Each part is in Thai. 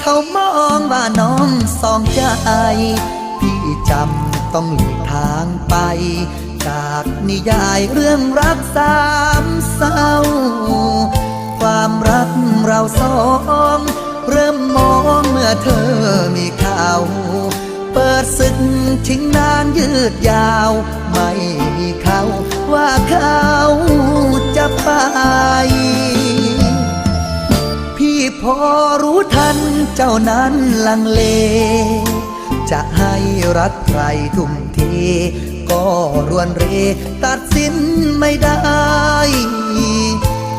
เขามองว่าน้องสองใจ พี่จำต้องหลีกทางไป จากนิยายเรื่องรักสามเศร้า ความรักเราสองเริ่มมองเมื่อเธอมีเขาเปิดศึกชิงนานยืดยาว ไม่มีเขาว่าเขาจะไป พอรู้ทันเจ้านั้นลังเล จะให้รักใครทุ่มเทก็รวนเร ตัดสินไม่ได้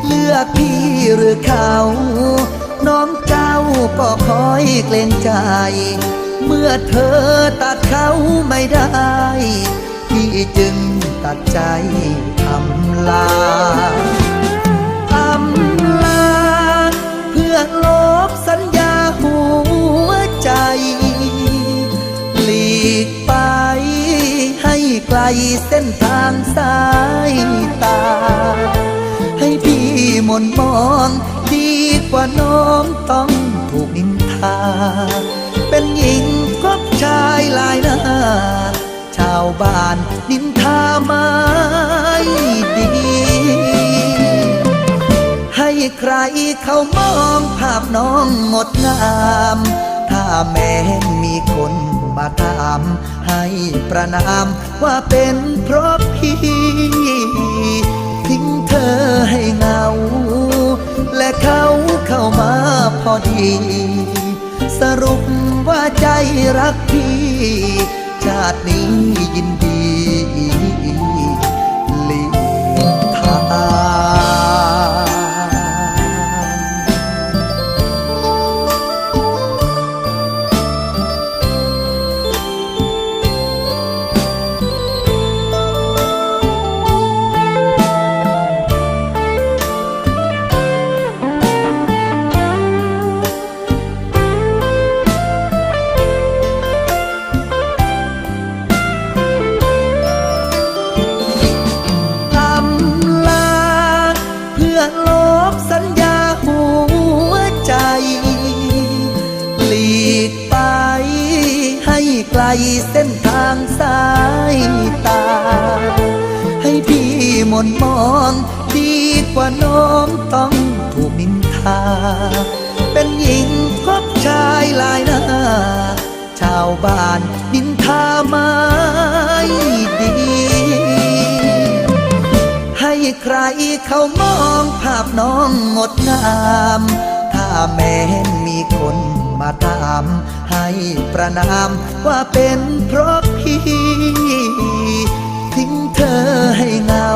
เลือกพี่หรือเขา น้องเจ้าก็คอยเกรงใจ เมื่อเธอตัดเขาไม่ได้ พี่จึงตัดใจทำลา เส้นทางสายตา ให้พี่มนมองดีกว่าน้องต้องถูกนินทา เป็นหญิงคบชายลายหน้า ชาวบ้านนินทาไม่ดี ให้ใครเขามองภาพน้องงดงาม ถ้าแม้มีคน มาถาม ให้ประนามว่าเป็นเพราะพี่ ทิ้งเธอให้เหงา และเขาเข้ามาพอดี สรุปว่าใจรักพี่ ชาตินี้ยินดี บสัญญาหัวใจ หลีกไป ให้ไกลเส้นทางสายตา ให้พี่หมนมองดีกว่าน้องต้องถูกนินทา เป็นหญิงคบชายลายหน้า ชาวบ้านนินทาม่ดี ใครเขามองภาพน้องงดงาม ถ้าแม้มีคนมาถาม ให้ประนามว่าเป็นเพราะพี่ ทิ้งเธอให้เงา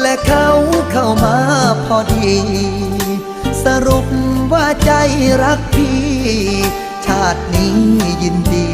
และเขาเข้ามาพอดี สรุปว่าใจรักพี่ ชาตินี้ยินดี